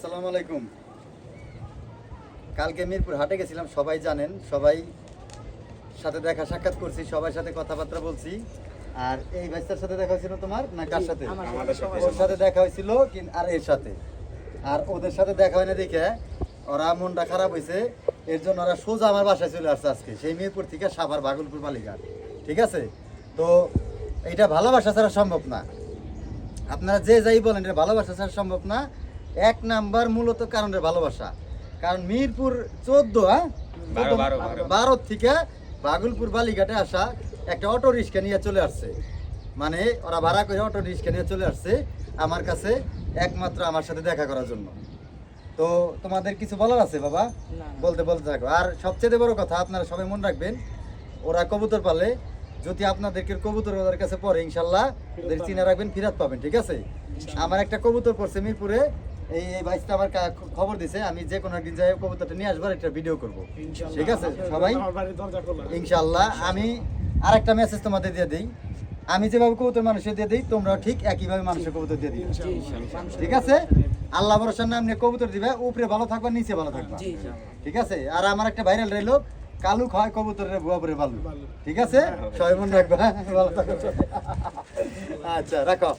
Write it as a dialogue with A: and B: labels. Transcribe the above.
A: আসসালামু আলাইকুম। কালকে মিরপুর হাটে গেছিলাম সবাই জানেন সবাই সাথে দেখা সাক্ষাৎ করছি সবার সাথে কথাবার্তা বলছি। আর এই ভাইস্তার সাথে দেখা হয়েছিল তোমার না কার সাথে? ওর সাথে দেখা হয়েছিল আর এর সাথে। আর ওদের সাথে দেখা হয় না দেখে ওরা মনটা খারাপ হয়েছে। এর জন্য ওরা সোজা আমার বাসায় চলে আসছে আজকে সেই মিরপুর থেকে সাভার বাগলপুর বালিঘাট। ঠিক আছে? তো এটা ভালোবাসা ছাড়া সম্ভব না। আপনারা যে যাই বলেন এটা ভালোবাসা ছাড়া সম্ভব না। এক নাম্বার মূলত কারণে ভালোবাসা। কারণ মিরপুর চোদ্দ হ্যাঁ?
B: বারো,
A: থেকে বাগুলপুর বালিঘাটে আসা একটা অটো রিক্সা নিয়ে চলে আসছে। মানে ওরা ভাড়া করে অটো রিক্সা নিয়ে চলে আসছে আমার কাছে একমাত্র আমার সাথে দেখা করার জন্য। তো তোমাদের কিছু বলার আছে বাবা? বলতে বলতে থাকো। আর সবচেয়ে বড় কথা আপনারা সবাই মনে রাখবেন ওরা কবুতর পালে। যদি আপনাদেরকে কবুতর ওদের কাছে পরে ইনশাল্লাহ ওদের চিনে রাখবেন ফিরাত পাবেন ঠিক আছে? আমার একটা কবুতর পড়ছে মিরপুরে এই এই বাইসটা আমার খবর দিছে আমি যে কোনো একদিন যাই কবুতরটা নিয়ে আসবার একটা ভিডিও করব। ঠিক আছে? সবাই? ইনশাল্লাহ। আমি আরেকটা মেসেজ তোমাদের দিয়ে দিই। আমি যেভাবে কবুতর মানুষের দিয়ে দিই তোমরাও ঠিক একইভাবে মানুষের কবুতর দিয়ে দিই ঠিক আছে? আল্লাহ ভরসার নাম নিয়ে কবুতর দিবে উপরে ভালো থাকবা নিচে ভালো থাকবা। ঠিক আছে? আর আমার একটা ভাইরাল রইল কালু খায় কবুতরের বুয়া পরে ভালো ঠিক আছে? সবাই মনে রাখবা ভালো থাকো আচ্ছা রাখো।